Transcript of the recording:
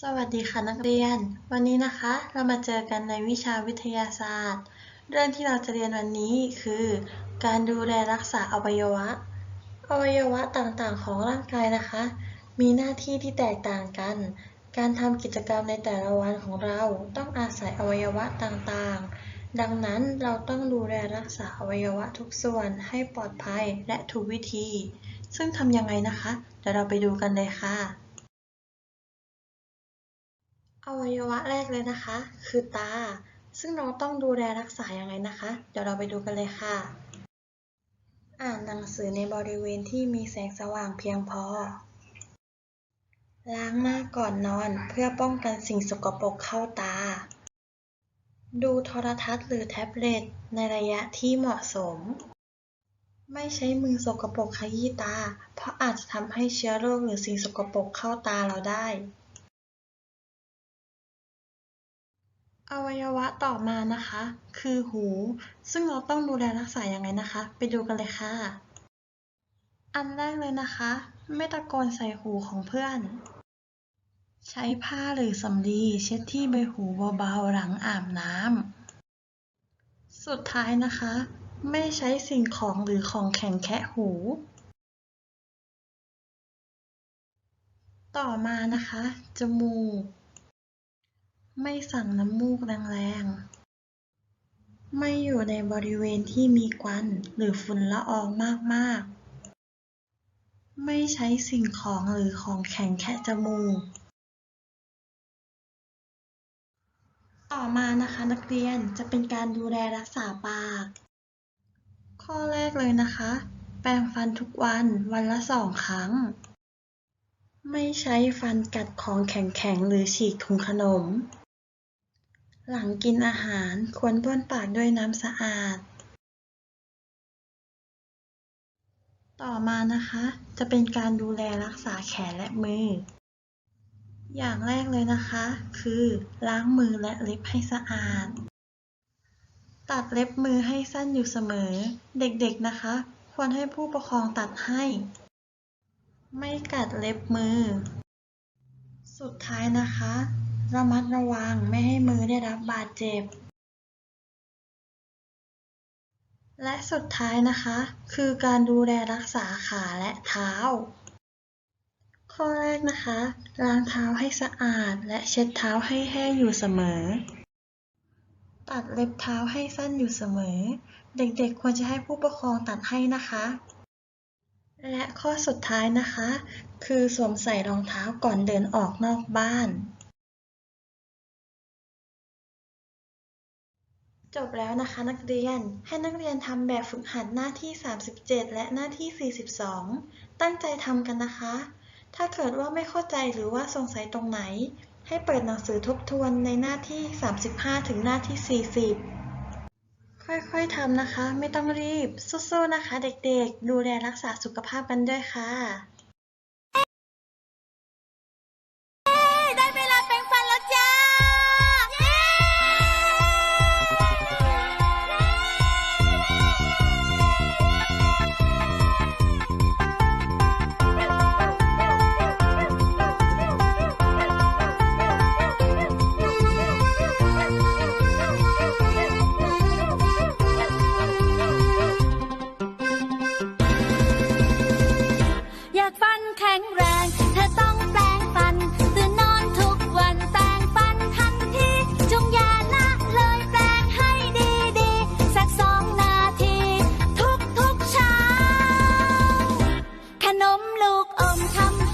สวัสดีค่ะนักเรียน วันนี้นะคะเรามาเจอกันในวิชาวิทยาศาสตร์ เรื่องที่เราจะเรียนวันนี้คือ การดูแลรักษาอวัยวะ อวัยวะต่างๆ ของร่างกายนะคะ มีหน้าที่ที่แตกต่างกัน การทำกิจกรรมในแต่ละวันของเราต้องอาศัยอวัยวะต่างๆ ดังนั้นเราต้องดูแลรักษาอวัยวะทุกส่วนให้ปลอดภัยและถูกวิธี ซึ่งทำยังไงนะคะ เดี๋ยวเราไปดูกันเลยค่ะ อวัยวะแรกเลยนะคะ คือตา ซึ่งเราต้องดูแลรักษาอยังไงนะคะ เดี๋ยวเราไปดูกันเลยค่ะ อ่านหนังสือในบริเวณที่มีแสงสว่างเพียงพอ ล้างหน้าก่อนนอนเพื่อป้องกันสิ่งสกปรกเข้าตา ดูโทรทัศน์หรือแท็บเล็ตในระยะที่เหมาะสม ไม่ใช้มือสกปรกขยี้ตา เพราะอาจจะทำให้เชื้อโรคหรือสิ่งสกปรกเข้าตาเราได้ อวัยวะต่อมานะคะ คือหู ซึ่งเราต้องดูแลรักษาอยังไงนะคะ ไปดูกันเลยค่ะ อันแรกเลยนะคะ ไม่ตะโกนใส่หูของเพื่อน ใช้ผ้าหรือสำลีเช็ดที่ใบหูเบาๆหลังอาบน้ำสุดท้ายนะคะ ไม่ใช้สิ่งของหรือของแข็งแคะหู ต่อมานะคะ จมูก ไม่สั่งน้ำมูกแรงๆ ไม่อยู่ในบริเวณที่มีควันหรือฝุ่นละอองมากๆ ไม่ใช้สิ่งของหรือของแข็งแคะจมูก ต่อมานะคะนักเรียนจะเป็นการดูแลรักษาปาก ข้อแรกเลยนะคะ แปรงฟันทุกวันวันละสองครั้งไม่ใช้ฟันกัดของแข็งๆ หรือฉีกถุงขนม หลังกินอาหารควรบ้วนปากด้วยน้ำสะอาด ต่อมานะคะ จะเป็นการดูแลรักษาแขนและมือ อย่างแรกเลยนะคะ คือล้างมือและเล็บให้สะอาด ตัดเล็บมือให้สั้นอยู่เสมอ เด็กๆนะคะ ควรให้ผู้ปกครองตัดให้ ไม่กัดเล็บมือ สุดท้ายนะคะ ระมัดระวังไม่ให้มือได้รับบาดเจ็บ และสุดท้ายนะคะ คือการดูแลรักษาขาและเท้า ข้อแรกนะคะ ล้างเท้าให้สะอาด และเช็ดเท้าให้แห้งอยู่เสมอ ตัดเล็บเท้าให้สั้นอยู่เสมอ เด็กๆควรจะให้ผู้ปกครองตัดให้นะคะและข้อสุดท้ายนะคะ คือสวมใส่รองเท้าก่อนเดินออกนอกบ้าน จบแล้วนะคะนักเรียน ให้นักเรียนทำแบบฝึกหัดหน้าที่ 37 และหน้าที่ 42 ตั้งใจทำกันนะคะ ถ้าเกิดว่าไม่เข้าใจหรือว่าสงสัยตรงไหน ให้เปิดหนังสือทบทวนในหน้าที่ 35 ถึงหน้าที่ 40 ค่อยๆทำนะคะ ไม่ต้องรีบ สู้ๆนะคะ เด็กๆ ดูแลรักษาสุขภาพกันด้วยค่ะ ลูกอมทำ